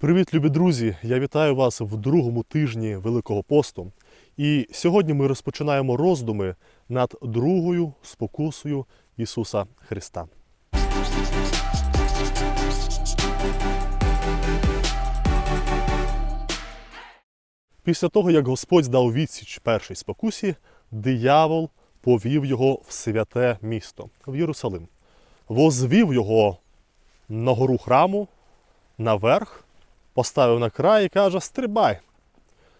Привіт, любі друзі! Я вітаю вас в другому тижні Великого посту. І сьогодні ми розпочинаємо роздуми над другою спокусою Ісуса Христа. Після того, як Господь дав відсіч першій спокусі, диявол повів його в святе місто, в Єрусалим, возвів його на гору храму, наверх, поставив на край і каже: Стрибай,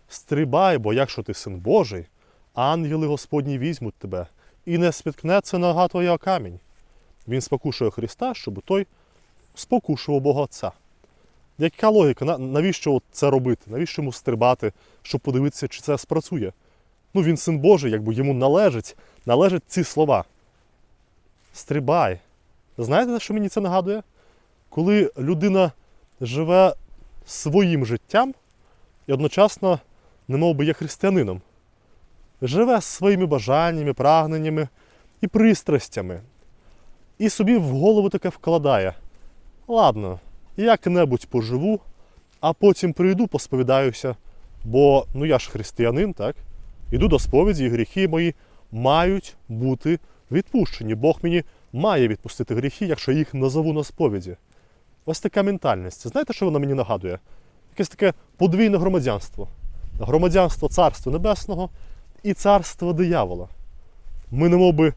стрибай, бо якщо ти син Божий, ангели Господні візьмуть тебе, і не спіткнеться нога твоя камінь. Він спокушує Христа, щоб той спокушував Бога Отця. Яка логіка? Навіщо це робити? Навіщо йому стрибати, щоб подивитися, чи це спрацює? Ну, він син Божий, якби йому належить, належать ці слова. Стрибай. Знаєте, на що мені це нагадує? Коли людина живе своїм життям і одночасно немов би є християнином. Живе своїми бажаннями, прагненнями і пристрастями. І собі в голову таке вкладає. Ладно, як-небудь поживу, а потім прийду, посповідаюся, бо ну я ж християнин, так? Іду до сповіді, і гріхи мої мають бути відпущені. Бог мені має відпустити гріхи, якщо їх назову на сповіді. Ось така ментальність. Знаєте, що вона мені нагадує? Якесь таке подвійне громадянство. Громадянство Царства Небесного і царство диявола. Ми немов би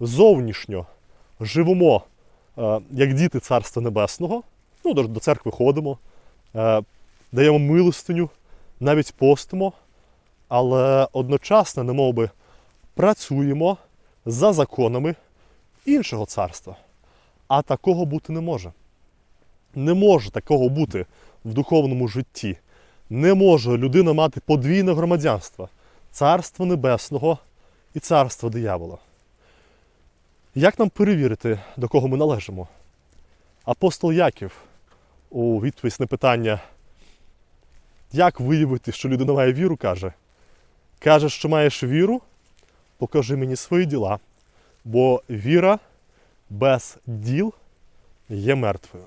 зовнішньо живемо е, як діти Царства Небесного, ну, до, церкви ходимо, е, даємо милостиню, навіть постимо, але одночасно, немов би, працюємо за законами іншого царства. А такого бути не може. Не може такого бути в духовному житті. Не може людина мати подвійне громадянство царство небесного і царство диявола. Як нам перевірити, до кого ми належимо? Апостол Яків у відповідь на питання, як виявити, що людина має віру, каже: каже, що маєш віру, покажи мені свої діла, бо віра без діл є мертвою.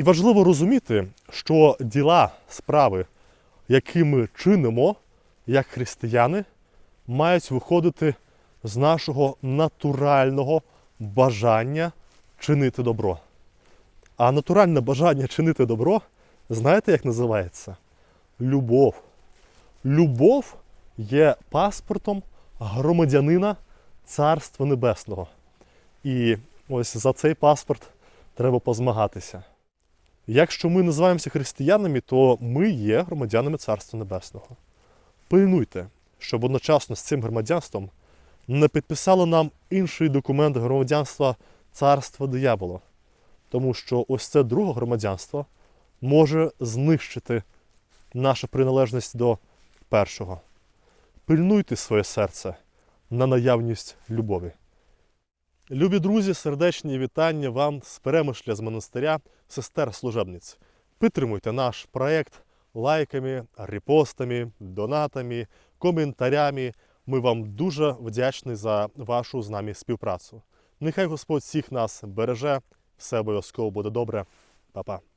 І важливо розуміти, що діла, справи, які ми чинимо як християни, мають виходити з нашого натурального бажання чинити добро. А натуральне бажання чинити добро, знаєте, як називається? Любов. Любов є паспортом громадянина Царства Небесного. І ось за цей паспорт треба позмагатися. Якщо ми називаємося християнами, то ми є громадянами Царства Небесного. Пильнуйте, щоб одночасно з цим громадянством не підписало нам інший документ громадянства царства диявола. Тому що ось це друге громадянство може знищити нашу приналежність до першого. Пильнуйте своє серце на наявність любові. Любі друзі, сердечні вітання вам з перемишля з монастиря сестер служебниць. Підтримуйте наш проект лайками, репостами, донатами, коментарями. Ми вам дуже вдячні за вашу з нами співпрацю. Нехай Господь всіх нас береже, все обов'язково буде добре. Па-па.